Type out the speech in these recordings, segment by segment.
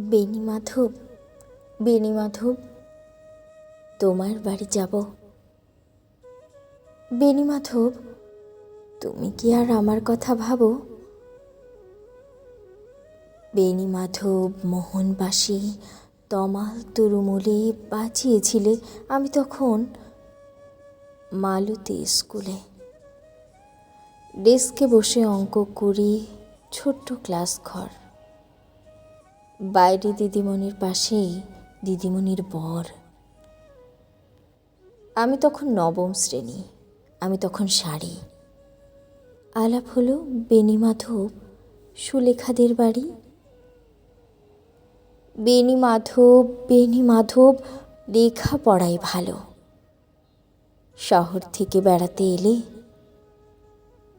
বেনি মাধব বেনি মাধব, তোমার বাড়ি যাব। বেনি মাধব, তুমি কি আর আমার কথা ভাবো? বেনি মাধব, মোহনবাসী, তমাল তরুমুলে বাঁচিয়েছিলে আমি তখন মালতী স্কুলে। ডেস্কে বসে অঙ্ক করি, ছোট্ট ক্লাস ঘর বাইরে দিদিমণির পাশেই দিদিমণির বর। আমি তখন নবম শ্রেণি, আমি তখন শাড়ি। আলাপ হলো বেনি মাধব, সুলেখাদের বাড়ি। বেনি মাধব বেনি মাধব লেখাপড়াই ভালো। শহর থেকে বেড়াতে এলে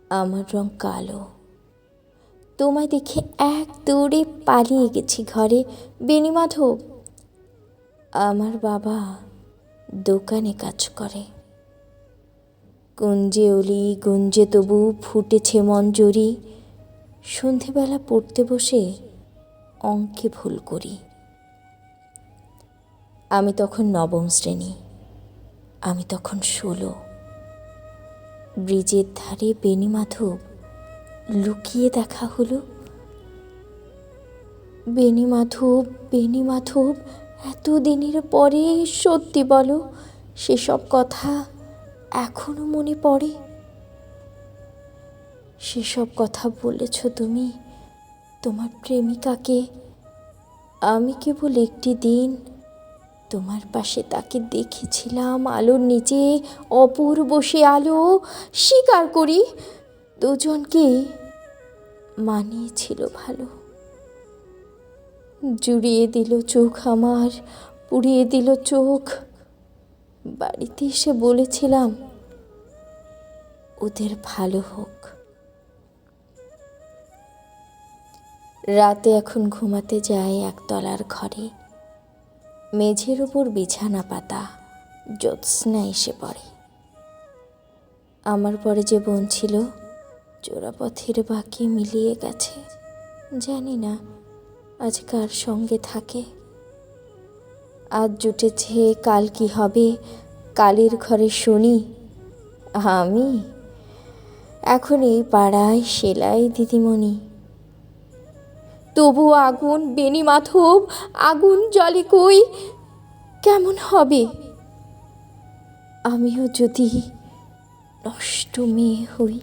আমার রং কালো। তোমায় দেখে এক দৌড়ে পালিয়ে গেছি ঘরে। বেনি মাধব, আমার বাবা দোকানে কাজ করে। গুঞ্জে অলি গুঞ্জে তবু ফুটেছে মঞ্জরি সন্ধেবেলা পড়তে বসে অঙ্কে ভুল করি। আমি তখন নবম শ্রেণি, আমি তখন ষোলো। ব্রিজের ধারে বেনি মাধব লুকিয়ে দেখা হলো। বেনি মাধব বেনি মাধব, এতদিনের পরে সত্যি বলো, সেসব কথা এখনও মনে পড়ে? সেসব কথা বলেছ তুমি, তোমার প্রেমিকাকে। আমি কেবল একটি দিন তোমার পাশে তাকে দেখেছিলাম, আলোর নিচে অপূর্ব সে আলো স্বীকার করি দুজনকে মানিয়েছিল ভালো। জুড়িয়ে দিল চোখ আমার, পুড়িয়ে দিল চোখ। বাড়িতে এসে বলেছিলাম, ওদের ভালো হোক। রাতে এখন ঘুমাতে যায় একতলার ঘরে। মেঝের উপর বিছানা পাতা জ্যোৎস্না এসে পড়ে। আমার পরে যে বোন ছিল চোরাপথের বাকি মিলিয়ে গেছে। জানি না, আজ কার সঙ্গে থাকে। আজ জুটেছে কাল কি হবে, কালের ঘরে শুনি। আমি? এখন এই পাড়ায় সেলাই দিদিমণি। তবু আগুন বেনি মাধব, আগুন জলে কই? কেমন হবে? আমিও যদি নষ্ট মেয়ে হই।